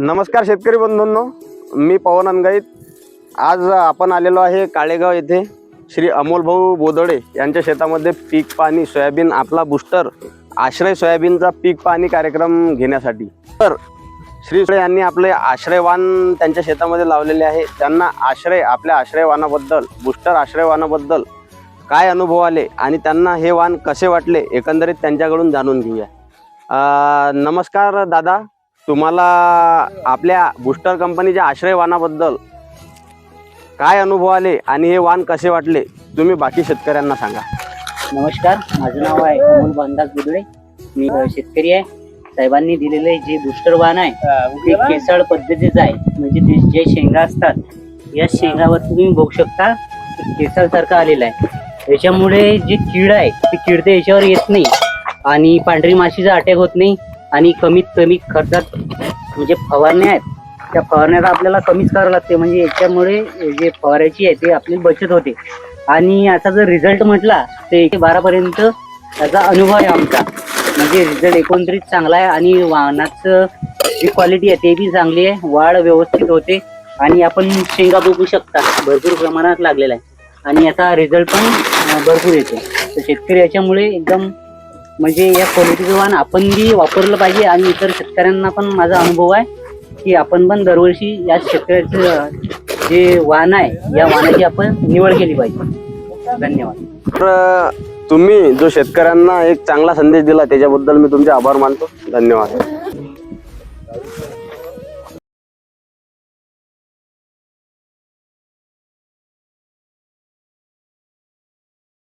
नमस्कार शेतकरी बंधूंनो मी पवन अनगाईत. आज आपण आलेलो आहे काळेगाव येथे श्री अमोल भाऊ बोदडे यांच्या शेतामध्ये पीक पाणी सोयाबीन आपला बुस्टर आश्रय सोयाबीनचा पीक पाणी कार्यक्रम घेण्यासाठी. तर श्री यांनी आपले आश्रयवान त्यांच्या शेतामध्ये लावलेले आहे. त्यांना आश्रय आपल्या आश्रयवानाबद्दल बुस्टर आश्रयवानाबद्दल काय अनुभव आले आणि त्यांना हे वाण कसे वाटले एकंदरीत त्यांच्याकडून जाणून घेऊया. नमस्कार दादा. तुम्हाला आपल्या बुस्टर कंपनीच्या आश्रय वाहनाबद्दल काय अनुभव आले आणि हे वाहन कसे वाटले तुम्ही बाकी शेतकऱ्यांना सांगा. नमस्कार माझं नाव आहे अमोल भानदास बुदळे मी शेतकरी आहे. साहेबांनी दिलेले जे बुस्टर वाहन आहे ते केसळ पद्धतीचं आहे. म्हणजे ते जे शेंगा असतात या शेंगावर तुम्ही बघू शकता केसळ सारखं आलेलं आहे. याच्यामुळे जे कीड आहे ते कीड ते याच्यावर येत नाही. आणि पांढरी माशीचा अटॅक होत नाही. आणि कमीत कमी खर्चात म्हणजे फवारण्या आहेत त्या फवारण्याला आपल्याला कमीच करावं लागते. म्हणजे याच्यामुळे जे फवारायची आहे ते आपली बचत होते. आणि याचा जर रिझल्ट म्हटला तर एक बारापर्यंत त्याचा अनुभव आहे आमचा. म्हणजे रिझल्ट एकंदरीत चांगला आहे आणि वाहनाचं जी क्वालिटी आहे ते बी चांगली आहे वाढ व्यवस्थित होते. आणि आपण शेंगा बघू शकता भरपूर प्रमाणात लागलेला आहे. आणि याचा रिझल्ट पण भरपूर येतो. तर शेतकरी याच्यामुळे एकदम म्हणजे या क्वालिटीचं वाहन आपण बी वापरलं पाहिजे आणि इतर शेतकऱ्यांना पण माझा अनुभव आहे की आपण पण दरवर्षी या शेतकऱ्याचं जे वाहन आहे या वाहनाची आपण निवड केली पाहिजे. धन्यवाद. तर तुम्ही जो शेतकऱ्यांना एक चांगला संदेश दिला त्याच्याबद्दल मी तुमचे आभार मानतो. धन्यवाद.